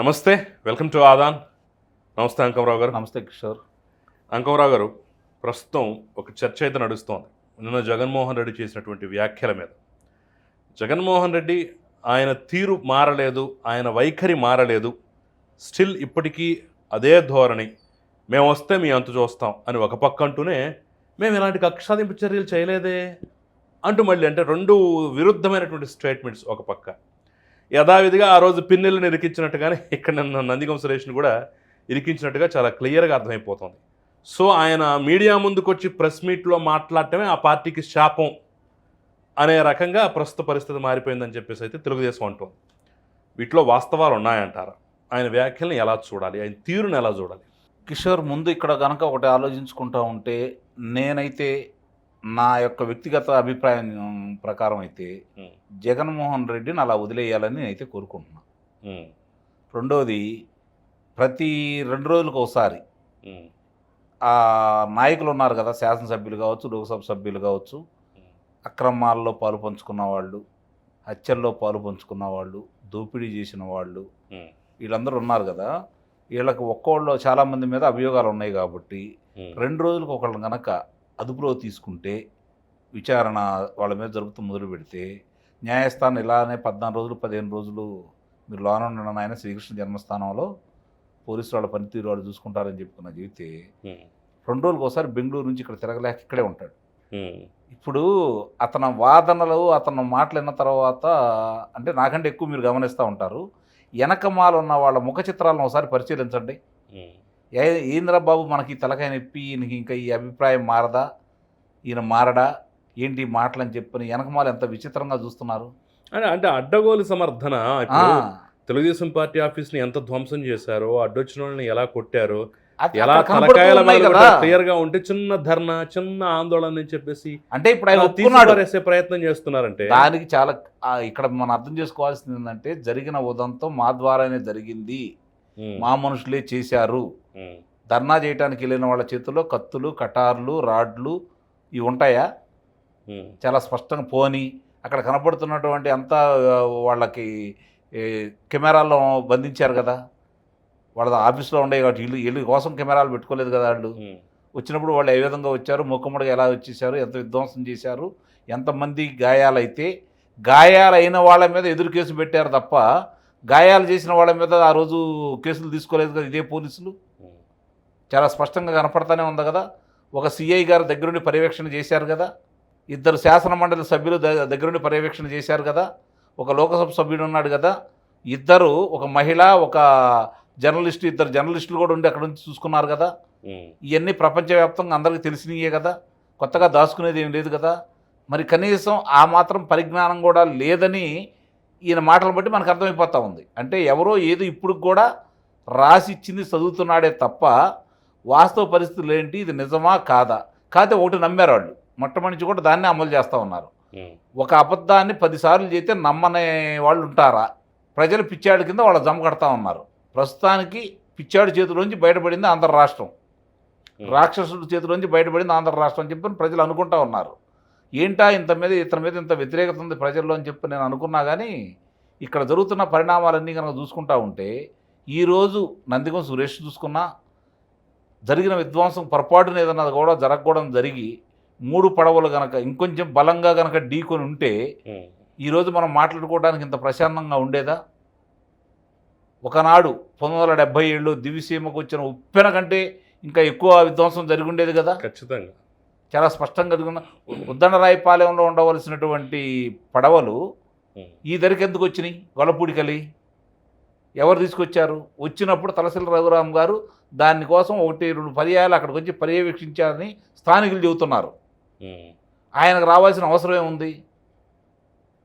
నమస్తే welcome to Aadan. నమస్తే అంకమరావు గారు. నమస్తే కిషోర్. అంకమరావు గారు ప్రస్తుతం ఒక చర్చ అయితే నడుస్తోంది. నిన్న జగన్మోహన్ రెడ్డి చేసినటువంటి వ్యాఖ్యల మీద. జగన్మోహన్ రెడ్డి ఆయన తీరు మారలేదు ఆయన వైఖరి మారలేదు. స్టిల్ ఇప్పటికీ అదే ధోరణి. మేము వస్తే మీ అంతు చూస్తాం అని ఒక పక్క అంటూనే మేము ఇలాంటి కక్షాదింపు చర్యలు చేయలేదే అంటూ మళ్ళీ అంటే రెండు విరుద్ధమైనటువంటి స్టేట్మెంట్స్ ఒక పక్క. యథావిధిగా ఆ రోజు పిన్నెల్ని ఇరికించినట్టుగానే ఇక్కడ నిన్న నందిగం సురేష్ని కూడా ఇరికించినట్టుగా చాలా క్లియర్గా అర్థమైపోతుంది. సో ఆయన మీడియా ముందుకొచ్చి ప్రెస్ మీట్లో మాట్లాడటమే ఆ పార్టీకి శాపం అనే రకంగా ప్రస్తుత పరిస్థితి మారిపోయిందని చెప్పేసి అయితే తెలుగుదేశం అంటుంది. వీటిలో వాస్తవాలు ఉన్నాయంటారు? ఆయన వ్యాఖ్యలను ఎలా చూడాలి? ఆయన తీరును ఎలా చూడాలి? కిషోర్ ముందు ఇక్కడ కనుక ఒకటి ఆలోచించుకుంటా ఉంటే నేనైతే నా యొక్క వ్యక్తిగత అభిప్రాయం ప్రకారం అయితే జగన్మోహన్ రెడ్డిని అలా వదిలేయాలని నేనైతే కోరుకుంటున్నాను రెండోది ప్రతి రెండు రోజులకు ఒకసారి ఆ నాయకులు ఉన్నారు కదా శాసనసభ్యులు కావచ్చు లోక్సభ సభ్యులు కావచ్చు అక్రమాల్లో పాలు పంచుకున్న వాళ్ళు హత్యల్లో పాలు పంచుకున్న వాళ్ళు దోపిడీ చేసిన వాళ్ళు వీళ్ళందరూ ఉన్నారు కదా వీళ్ళకి ఒక్కోళ్ళు చాలామంది మీద అభియోగాలు ఉన్నాయి కాబట్టి రెండు రోజులకు ఒకళ్ళని కనుక అదుపులో తీసుకుంటే విచారణ వాళ్ళ మీద జరుపుతూ మొదలు పెడితే న్యాయస్థానం ఇలానే పద్నాలుగు రోజులు పదిహేను రోజులు మీరు లోన ఉన్న ఆయన శ్రీకృష్ణ జన్మస్థానంలో పోలీసు వాళ్ళ పనితీరు వాళ్ళు చూసుకుంటారని చెప్పుకున్న చెబితే రెండు రోజులకు ఒకసారి బెంగళూరు నుంచి ఇక్కడ తిరగలేక ఇక్కడే ఉంటాడు. ఇప్పుడు అతని వాదనలు అతను మాటలు విన్న తర్వాత అంటే నాకంటే ఎక్కువ మీరు గమనిస్తూ ఉంటారు. వెనకమాల ఉన్న వాళ్ళ ముఖ చిత్రాలను ఒకసారి పరిశీలించండి. ఏంద్రా బాబు మనకి తలకాయ నొప్పి ఈయనకి ఇంకా ఈ అభిప్రాయం మారదా? ఈయన మారడా? ఏంటి ఈ మాటలు అని చెప్పని వెనకమాల ఎంత విచిత్రంగా చూస్తున్నారు. అంటే అంటే అడ్డగోలు సమర్థన? తెలుగుదేశం పార్టీ ఆఫీస్ని ఎంత ధ్వంసం చేశారో అడ్డొచ్చిన వాళ్ళని ఎలా కొట్టారో ఎలా తలకాయల క్లియర్గా ఉంటే చిన్న ధర్నా చిన్న ఆందోళన అని చెప్పేసి అంటే ఇప్పుడు ఆయన ప్రయత్నం చేస్తున్నారంటే దానికి చాలా ఇక్కడ మనం అర్థం చేసుకోవాల్సింది ఏంటంటే జరిగిన ఉదంతం మా ద్వారానే జరిగింది. మా మనుషులే చేశారు. ధర్నా చేయడానికి వెళ్ళిన వాళ్ళ చేతుల్లో కత్తులు కటార్లు రాడ్లు ఇవి ఉంటాయా? చాలా స్పష్టంగా పోని అక్కడ కనపడుతున్నటువంటి అంతా వాళ్ళకి కెమెరాల్లో బంధించారు కదా? వాళ్ళ ఆఫీస్లో ఉండే కాబట్టి ఇల్లు ఇల్లు కోసం కెమెరాలు పెట్టుకోలేదు కదా వాళ్ళు? వచ్చినప్పుడు వాళ్ళు ఏ విధంగా వచ్చారు? ముఖముడిగా ఎలా వచ్చేసారు ఎంత విధ్వంసం చేశారు? ఎంతమంది గాయాలైతే గాయాలైన వాళ్ళ మీద ఎదురు కేసు పెట్టారు తప్ప గాయాలు చేసిన వాళ్ళ మీద ఆ రోజు కేసులు తీసుకోలేదు కదా ఇదే పోలీసులు? చాలా స్పష్టంగా కనపడతానే ఉంది కదా. ఒక సిఐ గారు దగ్గరుండి పర్యవేక్షణ చేశారు కదా. ఇద్దరు శాసన మండలి సభ్యులు దగ్గరుండి పర్యవేక్షణ చేశారు కదా. ఒక లోకసభ సభ్యుడు ఉన్నాడు కదా. ఇద్దరు ఒక మహిళ ఒక జర్నలిస్టు ఇద్దరు జర్నలిస్టులు కూడా ఉండి అక్కడ నుంచి చూసుకున్నారు కదా. ఇవన్నీ ప్రపంచవ్యాప్తంగా అందరికీ తెలిసినయే కదా. కొత్తగా దాచుకునేది ఏం లేదు కదా. మరి కనీసం ఆ మాత్రం పరిజ్ఞానం కూడా లేదని ఈయన మాటలు బట్టి మనకు అర్థమైపోతూ ఉంది. అంటే ఎవరో ఏదో ఇప్పుడు కూడా రాసి ఇచ్చింది చదువుతున్నాడే తప్ప వాస్తవ పరిస్థితులు ఏంటి? ఇది నిజమా? కాదా? కాకపోతే ఒకటి నమ్మారు వాళ్ళు. మొట్టమొదటి కూడా దాన్ని అమలు చేస్తూ ఉన్నారు. ఒక అబద్ధాన్ని పదిసార్లు చేస్తే నమ్మనే వాళ్ళు ఉంటారా? ప్రజలు పిచ్చాడు కింద వాళ్ళు జమ కడతా ఉన్నారు. ప్రస్తుతానికి పిచ్చాడు చేతిలోంచి బయటపడింది ఆంధ్ర రాష్ట్రం. రాక్షసుడి చేతిలోంచి బయటపడింది ఆంధ్ర రాష్ట్రం అని చెప్పి ప్రజలు అనుకుంటా ఉన్నారు. ఏంటా ఇంత మీద ఇతని మీద ఇంత వ్యతిరేకత ఉంది ప్రజల్లో అని చెప్పి నేను అనుకున్నా కానీ ఇక్కడ జరుగుతున్న పరిణామాలన్నీ కనుక చూసుకుంటా ఉంటే ఈరోజు నందిగం సురేష్ చూసుకున్నా జరిగిన విధ్వంసం పొరపాటున ఏదన్నా కూడా జరగకూడదు జరిగి మూడు పడవలు గనక ఇంకొంచెం బలంగా గనక ఢీకొని ఉంటే ఈరోజు మనం మాట్లాడుకోవడానికి ఇంత ప్రశాంతంగా ఉండేదా? ఒకనాడు పంతొమ్మిది వందల డెబ్బై ఏళ్ళు దివిసీమకు వచ్చిన ఉప్పెన కంటే ఇంకా ఎక్కువ విధ్వంసం జరిగి ఉండేది కదా? ఖచ్చితంగా. చాలా స్పష్టంగా జరుగున్న ఉద్దండరాయపాలెంలో ఉండవలసినటువంటి పడవలు ఈ ధరకు ఎందుకు వచ్చినాయి? గొల్లపూడికలి ఎవరు తీసుకొచ్చారు? వచ్చినప్పుడు తలసిల రఘురామ్ గారు దానికోసం ఒకటి రెండు పర్యాయాలు అక్కడికి వచ్చి పర్యవేక్షించారని స్థానికులు చెబుతున్నారు. ఆయనకు రావాల్సిన అవసరం ఏముంది?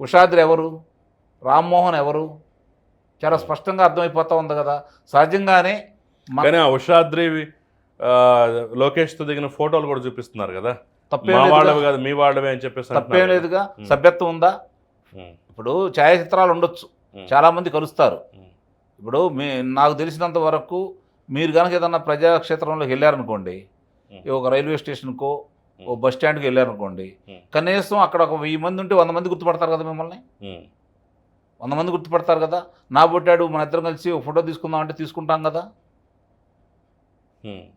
ఉషాద్రి ఎవరు? రామ్మోహన్ ఎవరు? చాలా స్పష్టంగా అర్థమైపోతా ఉంది కదా. సహజంగానే కానీ ఆ ఉషాద్రి లోకేష్తో దిగిన ఫోటోలు కూడా చూపిస్తున్నారు కదా. తప్పేం. వాళ్ళవి కాదు మీ వాళ్ళవే అని చెప్పేసి తప్పేం లేదుగా. సభ్యత్వం ఉందా? ఇప్పుడు ఛాయాచిత్రాలు ఉండొచ్చు. చాలామంది కలుస్తారు. ఇప్పుడు మీ నాకు తెలిసినంత వరకు మీరు కనుక ఏదన్నా ప్రజాక్షేత్రంలోకి వెళ్ళారనుకోండి ఒక రైల్వే స్టేషన్కో ఓ బస్ స్టాండ్కి వెళ్ళారనుకోండి. కనీసం అక్కడ ఒక వెయ్యి మంది ఉంటే వంద మంది గుర్తుపడతారు కదా మిమ్మల్ని? వంద మంది గుర్తుపడతారు కదా? నా పుట్టాడు మన ఇద్దరం కలిసి ఒక ఫోటో తీసుకుందాం అంటే తీసుకుంటాం కదా?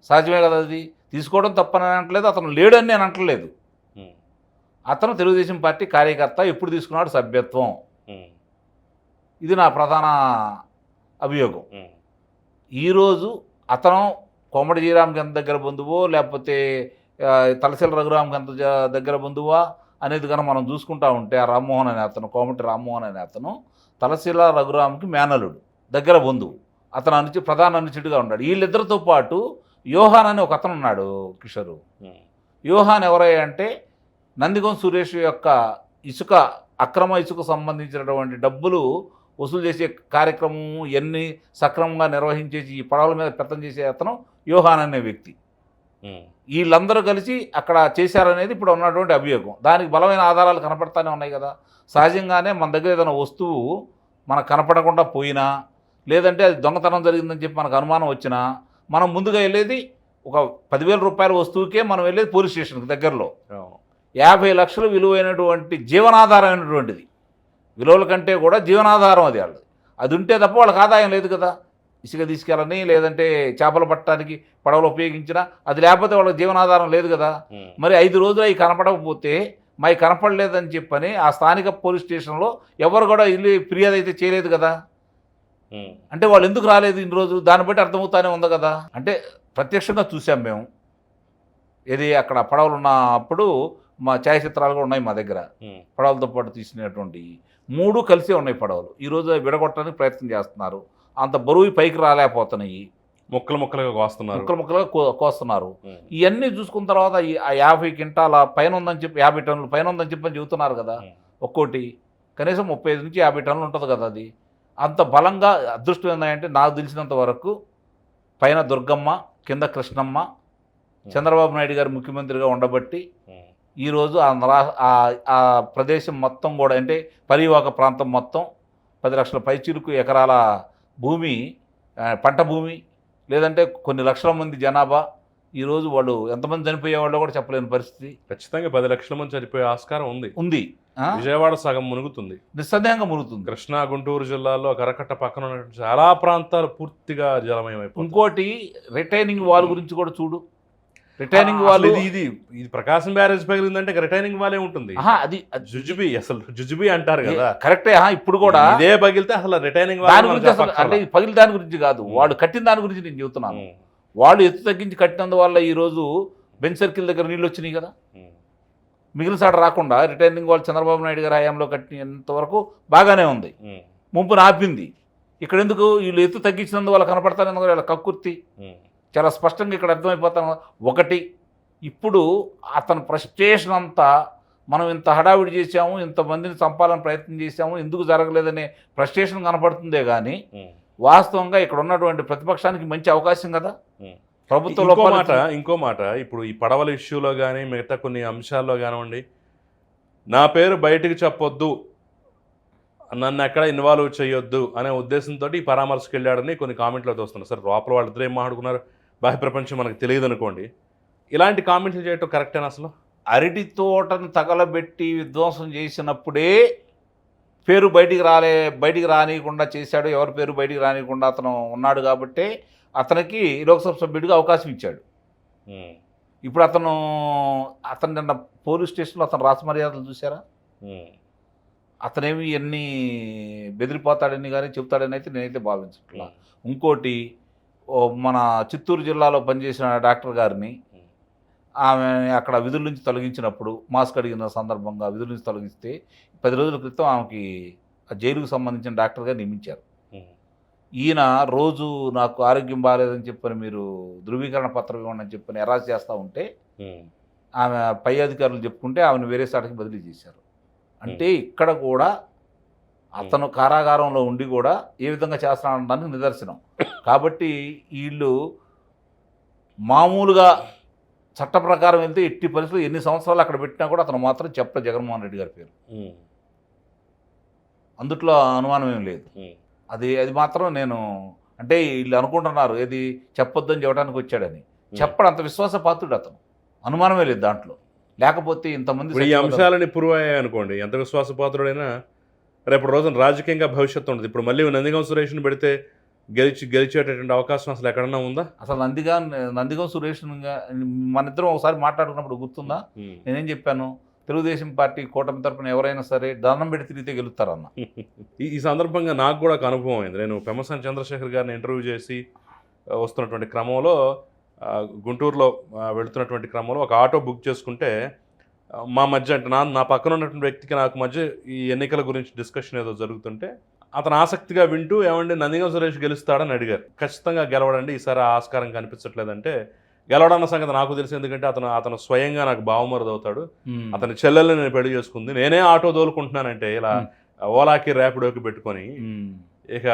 సహజమే కదా అది? తీసుకోవడం తప్పని అనట్లేదు అతను లేడని నేను అనట్లేదు. అతను తెలుగుదేశం పార్టీ కార్యకర్త ఎప్పుడు తీసుకున్నాడు సభ్యత్వం. ఇది నా ప్రధాన అభియోగం. ఈరోజు అతను కోమటి జీరామ్ గంత దగ్గర బంధువో లేకపోతే తలసిల రఘురామ్ గంత జ- దగ్గర బంధువా అనేది కనుక మనం చూసుకుంటా ఉంటే ఆ రామ్మోహన్ అనే అతను కోమటి రామ్మోహన్ అనే అతను తలశీల రఘురామ్కి మేనలుడు దగ్గర బంధువు. అతను అనుచి ప్రధాన అనుచితుడిగా ఉన్నాడు. వీళ్ళిద్దరితో పాటు యోహాన్ అని ఒక అతను ఉన్నాడు కిషోరు. యోహాన్ ఎవరయ్యా అంటే నందిగం సురేష్ యొక్క ఇసుక అక్రమ ఇసుక సంబంధించినటువంటి డబ్బులు వసూలు చేసే కార్యక్రమం ఎన్ని సక్రమంగా నిర్వహించేసి ఈ పడవల మీద పెత్తం చేసే అతను యోహాన్ అనే వ్యక్తి. వీళ్ళందరూ కలిసి అక్కడ చేశారనేది ఇప్పుడు ఉన్నటువంటి అభియోగం. దానికి బలమైన ఆధారాలు కనపడతానే ఉన్నాయి కదా. సహజంగానే మన దగ్గర ఏదైనా వస్తువు మనకు కనపడకుండా పోయినా లేదంటే అది దొంగతనం జరిగిందని చెప్పి మనకు అనుమానం వచ్చినా మనం ముందుగా వెళ్ళేది ఒక పదివేల రూపాయల వస్తువుకే మనం వెళ్ళేది పోలీస్ స్టేషన్కి దగ్గరలో. యాభై లక్షలు విలువైనటువంటి జీవనాధారమైనటువంటిది. విలువల కంటే కూడా జీవనాధారం అది వాళ్ళది. అది ఉంటే తప్ప వాళ్ళకి ఆదాయం లేదు కదా. ఇసుక తీసుకెళ్ళని లేదంటే చేపలు పట్టడానికి పడవలు ఉపయోగించినా అది లేకపోతే వాళ్ళకి జీవనాధారం లేదు కదా. మరి ఐదు రోజులు అవి కనపడకపోతే మావి కనపడలేదని చెప్పని ఆ స్థానిక పోలీస్ స్టేషన్లో ఎవరు కూడా ఇల్లు ఫిర్యాదు అయితే చేయలేదు కదా. అంటే వాళ్ళు ఎందుకు రాలేదు ఇన్ని రోజులు? దాన్ని బట్టి అర్థమవుతానే ఉంది కదా. అంటే ప్రత్యక్షంగా చూసాం మేము. ఇది అక్కడ పడవలు ఉన్నప్పుడు మా ఛాయాచిత్రాలు కూడా ఉన్నాయి మా దగ్గర. పడవలతో పాటు తీసినటువంటి మూడు కలిసే ఉన్నాయి పడవలు. ఈరోజు విడగొట్టడానికి ప్రయత్నం చేస్తున్నారు. అంత బరువు పైకి రాలేకపోతున్నాయి. ముక్కలు ముక్కలుగా కోస్తున్నారు. ముక్కలు ముక్కలుగా కోస్తున్నారు. ఇవన్నీ చూసుకున్న తర్వాత ఈ ఆ యాభై క్వింటాల పైన ఉందని చెప్పి యాభై టన్నులు పైన ఉందని చెప్పని చెబుతున్నారు కదా. ఒక్కోటి కనీసం ముప్పై ఐదు నుంచి యాభై టన్నులు ఉంటుంది కదా అది. అంత బలంగా అదృష్టం ఏంటంటే నాకు తెలిసినంత వరకు పైన దుర్గమ్మ కింద కృష్ణమ్మ చంద్రబాబు నాయుడు గారు ముఖ్యమంత్రిగా ఉండబట్టి ఈరోజు ఆ రా- ఆ- ప్రదేశం మొత్తం కూడా అంటే పరివాహక ప్రాంతం మొత్తం పది లక్షల పైచిరుకు ఎకరాల భూమి పంట భూమి లేదంటే కొన్ని లక్షల మంది జనాభా. ఈరోజు వాళ్ళు ఎంతమంది చనిపోయే వాళ్ళు కూడా చెప్పలేని పరిస్థితి. ఖచ్చితంగా పది లక్షల మంది చనిపోయే ఆస్కారం ఉంది. ఉంది? విజయవాడ సగం మునుగుతుంది. నిస్సందేహంగా మునుగుతుంది. కృష్ణా గుంటూరు జిల్లాలో కరకట్ట పక్కన చాలా ప్రాంతాలు పూర్తిగా జలమయమైపోతుంది ఇంకోటి రిటైనింగ్ వాల్ గురించి కూడా చూడు. రిటైనింగ్ అసలు ఇది ఇది ఇది ప్రకాశం బ్యారేజ్ పగిలిందంటే రిటైనింగ్ వాలే ఉంటుంది. అది జుజుబి అసలు జుజుబి అంటారు కదా. కరెక్టే ఇప్పుడు కూడా ఇదే పగిలితే అసలు రిటైనింగ్ దాని గురించి అసలు అంటే ఇది పగిలి దాని గురించి కాదు. వాడు కట్టిన దాని గురించి నేను చెబుతున్నాను. వాళ్ళు ఎత్తు తగ్గించి కట్టినందువల్ల ఈరోజు బెంచ్ సర్కిల్ దగ్గర నీళ్ళు వచ్చినాయి కదా. మిగిలిన సాట రాకుండా రిటైనింగ్ వాళ్ళు చంద్రబాబు నాయుడు గారి హయాంలో కట్టినంత వరకు బాగానే ఉంది. ముంపును ఆపింది. ఇక్కడ ఎందుకు? వీళ్ళు ఎత్తు తగ్గించినందు వాళ్ళ కనపడతారు ఎందుకు? వీళ్ళ కక్కుర్తి. చాలా స్పష్టంగా ఇక్కడ అర్థమైపోతాను ఒకటి ఇప్పుడు అతని ఫ్రస్ట్రేషన్ అంతా మనం ఇంత హడావిడి చేశాము ఇంతమందిని చంపాలని ప్రయత్నం చేశాము ఎందుకు జరగలేదనే ఫ్రస్ట్రేషన్ కనపడుతుందే కానీ వాస్తవంగా ఇక్కడ ఉన్నటువంటి ప్రతిపక్షానికి మంచి అవకాశం కదా. ప్రభుత్వ ఇంకో మాట ఇంకో మాట ఇప్పుడు ఈ పడవల ఇష్యూలో కానీ మిగతా కొన్ని అంశాల్లో కానివ్వండి నా పేరు బయటికి చెప్పొద్దు నన్ను ఎక్కడ ఇన్వాల్వ్ చేయొద్దు అనే ఉద్దేశంతో ఈ పరామర్శకు వెళ్ళాడని కొన్ని కామెంట్లు అయితే వస్తున్నాయి సార్ లోపల వాళ్ళిద్దరు ఏం మాట్లాడుకున్నారు? బాహ్య ప్రపంచం మనకు తెలియదు అనుకోండి ఇలాంటి కామెంట్లు చేయటం కరెక్టేనా అసలు? అరటి తోటను తగలబెట్టి విధ్వంసం చేసినప్పుడే పేరు బయటికి రాలే బయటికి రానియకుండా చేశాడు ఎవరి పేరు బయటికి రానియకుండా అతను ఉన్నాడు కాబట్టే అతనికి లోక్సభ సభ్యుడిగా అవకాశం ఇచ్చాడు. ఇప్పుడు అతను అతను నిన్న పోలీస్ స్టేషన్లో అతను రాసమర్యాదలు చూసారా అతనేమి ఎన్ని బెదిరిపోతాడని కానీ చెప్తాడని అయితే నేనైతే భావించట్లా. ఇంకోటి మన చిత్తూరు జిల్లాలో పనిచేసిన డాక్టర్ గారిని ఆమె అక్కడ విధుల నుంచి తొలగించినప్పుడు మాస్క్ అడిగిన సందర్భంగా విధుల నుంచి తొలగిస్తే పది రోజుల క్రితం ఆమెకి ఆ జైలుకు సంబంధించిన డాక్టర్గా నియమించారు. ఈయన రోజు నాకు ఆరోగ్యం బాగాలేదని చెప్పని మీరు ధృవీకరణ పత్రం ఇవ్వండి అని చెప్పని ఎరాజ్ చేస్తూ ఉంటే ఆమె పై అధికారులు చెప్పుకుంటే ఆమెను వేరే సాటికి బదిలీ చేశారు. అంటే ఇక్కడ కూడా అతను కారాగారంలో ఉండి కూడా ఏ విధంగా చేస్తున్నాడడానికి నిదర్శనం. కాబట్టి వీళ్ళు మామూలుగా చట్ట ప్రకారం వెళ్తే ఎట్టి పరిస్థితులు ఎన్ని సంవత్సరాలు అక్కడ పెట్టినా కూడా అతను మాత్రం చెప్ప జగన్మోహన్ రెడ్డి గారి పేరు. అందుట్లో అనుమానం ఏం లేదు. అది అది మాత్రం నేను అంటే వీళ్ళు అనుకుంటున్నారు ఏది చెప్పొద్దని చెప్పడానికి వచ్చాడని. చెప్పడు అంత విశ్వాసపాత్రుడు అతను. అనుమానమే లేదు దాంట్లో. లేకపోతే ఇంతమంది ఈ అంశాలని ప్రూవ్ అయ్యాయి అనుకోండి ఎంత విశ్వాసపాత్రుడైనా రేపు రోజున రాజకీయంగా భవిష్యత్తు ఉండదు. ఇప్పుడు మళ్ళీ నందిగం సురేష్ని పెడితే గెలిచి గెలిచేటటువంటి అవకాశం అసలు ఎక్కడన్నా ఉందా? అసలు నందిగా నందిగం సురేష్ మన ఇద్దరం ఒకసారి మాట్లాడుకున్నప్పుడు గుర్తుందా? నేనేం చెప్పాను? తెలుగుదేశం పార్టీ కూటమి తరపున ఎవరైనా సరే దండం పెట్టి తిరిగితే గెలుస్తారన్న. ఈ సందర్భంగా నాకు కూడా ఒక అనుభవం అయింది. నేను పెమ్మసాని చంద్రశేఖర్ గారిని ఇంటర్వ్యూ చేసి వస్తున్నటువంటి క్రమంలో గుంటూరులో వెళుతున్నటువంటి క్రమంలో ఒక ఆటో బుక్ చేసుకుంటే మా మధ్య అంటే నా నా పక్కన ఉన్నటువంటి వ్యక్తికి నాకు మధ్య ఈ ఎన్నికల గురించి డిస్కషన్ ఏదో జరుగుతుంటే అతను ఆసక్తిగా వింటూ ఏమండి నందిగం సురేష్ గెలుస్తాడని అడిగారు. ఖచ్చితంగా గెలవడండి. ఈసారి ఆస్కారం కనిపించట్లేదంటే గెలవడన్న సంగతి నాకు తెలిసి. ఎందుకంటే అతను అతను స్వయంగా నాకు బావమరుది అవుతాడు అతని చెల్లెల్ని నేను పెళ్ళి చేసుకుంది. నేనే ఆటో దోలుకుంటున్నానంటే ఇలా. ఓలాకి ర్యాపిడోకి పెట్టుకొని. ఇక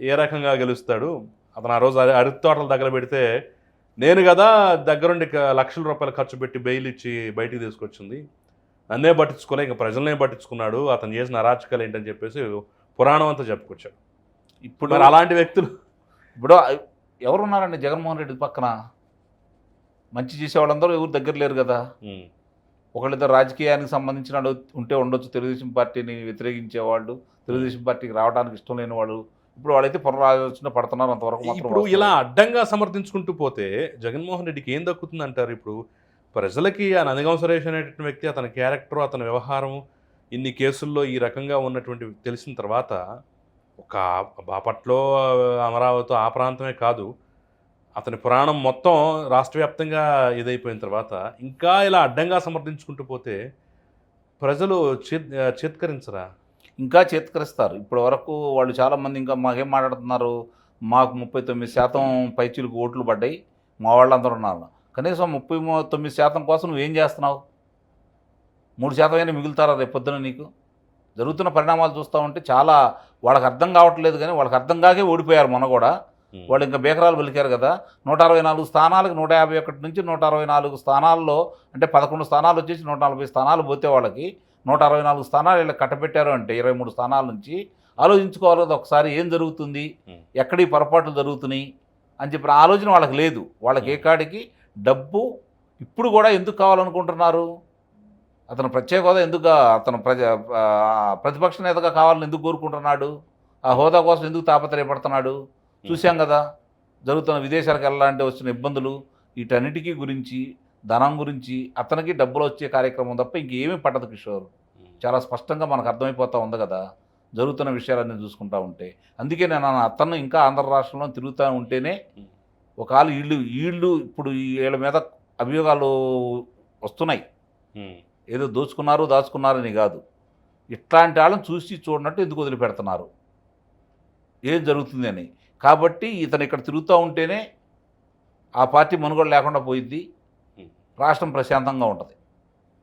ఏ రకంగా గెలుస్తాడు? అతను ఆ రోజు అరి- అరటి తోటలు తగలబెడితే నేను కదా దగ్గరుండి లక్షల రూపాయలు ఖర్చు పెట్టి బెయిల్ ఇచ్చి బయటికి తీసుకొచ్చింది. నన్నే పట్టించుకోలే ఇంకా ప్రజలనే పట్టించుకున్నాడు అతను చేసిన అరాచకాలు ఏంటని చెప్పేసి పురాణం అంతా చెప్పుకొచ్చాడు. ఇప్పుడు మరి అలాంటి వ్యక్తులు ఇప్పుడు ఎవరు ఉన్నారండి జగన్మోహన్ రెడ్డి పక్కన? మంచి చేసే వాళ్ళందరూ ఎవరు దగ్గర లేరు కదా. ఒకళ్ళిద్దరు రాజకీయానికి సంబంధించిన ఉంటే ఉండొచ్చు తెలుగుదేశం పార్టీని వ్యతిరేకించే వాళ్ళు తెలుగుదేశం పార్టీకి రావడానికి ఇష్టం లేని వాళ్ళు ఇప్పుడు వాళ్ళైతే పునరాలోచన పడుతున్నారు అంతవరకు మాత్రం ఇప్పుడు. ఇలా అడ్డంగా సమర్థించుకుంటూ పోతే జగన్మోహన్ రెడ్డికి ఏం దక్కుతుంది అంటారు ఇప్పుడు ప్రజలకి ఆ నందిగం సురేష్ అనేటువంటి వ్యక్తి అతని క్యారెక్టర్ అతని వ్యవహారం ఇన్ని కేసుల్లో ఈ రకంగా ఉన్నటువంటి తెలిసిన తర్వాత ఒక బాపట్లో అమరావతి ఆ ప్రాంతమే కాదు అతని పురాణం మొత్తం రాష్ట్ర వ్యాప్తంగా ఇదైపోయిన తర్వాత ఇంకా ఇలా అడ్డంగా సమర్థించుకుంటూ పోతే ప్రజలు చేత్ చేత్కరించరా ఇంకా చేత్కరిస్తారు. ఇప్పటి వరకు వాళ్ళు చాలామంది ఇంకా మాకేం మాట్లాడుతున్నారు? మాకు ముప్పై తొమ్మిది శాతం పైచీలకు ఓట్లు పడ్డాయి. మా వాళ్ళందరూ ఉన్నారు. కనీసం ముప్పై తొమ్మిది శాతం కోసం నువ్వేం చేస్తున్నావు? మూడు శాతం అయినా మిగులుతారా రేపు పొద్దున నీకు? జరుగుతున్న పరిణామాలు చూస్తూ ఉంటే చాలా వాళ్ళకి అర్థం కావట్లేదు కానీ వాళ్ళకి అర్థం కాకే ఓడిపోయారు మొన్న కూడా. వాళ్ళు ఇంకా బేకరాలు పలికారు కదా. నూట అరవై నాలుగు స్థానాలకు నూట యాభై ఒకటి నుంచి నూట అరవై నాలుగు స్థానాల్లో అంటే పదకొండు స్థానాలు వచ్చేసి నూట నలభై స్థానాలు పోతే వాళ్ళకి నూట అరవై నాలుగు స్థానాలు వీళ్ళకి కట్టబెట్టారు అంటే ఇరవై మూడు స్థానాల నుంచి ఆలోచించుకోవాలి కదా ఒకసారి ఏం జరుగుతుంది. ఎక్కడ ఈ పొరపాట్లు జరుగుతున్నాయి? అని చెప్పిన ఆలోచన వాళ్ళకి లేదు. వాళ్ళకి ఏ కాడికి? డబ్బు ఇప్పుడు కూడా ఎందుకు కావాలనుకుంటున్నారు? అతను ప్రత్యేక హోదా ఎందుకు అతను ప్రజ ప్రతిపక్ష నేతగా కావాలని ఎందుకు కోరుకుంటున్నాడు? ఆ హోదా కోసం ఎందుకు తాపత్రయపడుతున్నాడు? చూశాం కదా జరుగుతున్న విదేశాలకు వెళ్ళాలంటే వచ్చిన ఇబ్బందులు వీటన్నిటికీ గురించి ధనం గురించి అతనికి డబ్బులు వచ్చే కార్యక్రమం తప్ప ఇంకేమీ పట్టదు కిషోర్. చాలా స్పష్టంగా మనకు అర్థమైపోతూ ఉంది కదా జరుగుతున్న విషయాలన్నీ చూసుకుంటా ఉంటే. అందుకే నేను అతను ఇంకా ఆంధ్ర రాష్ట్రంలో తిరుగుతూ ఉంటేనే ఒకవేళ వీళ్ళు వీళ్ళు ఇప్పుడు వీళ్ళ మీద అభియోగాలు వస్తున్నాయి. ఏదో దోచుకున్నారు దాచుకున్నారని కాదు. ఇట్లాంటి వాళ్ళని చూసి చూడనట్టు ఎందుకు వదిలిపెడుతున్నారు? ఏం జరుగుతుంది అని. కాబట్టి ఇతను ఇక్కడ తిరుగుతూ ఉంటేనే ఆ పార్టీ మనుగోడు లేకుండా పోయిద్ది. రాష్ట్రం ప్రశాంతంగా ఉంటుంది.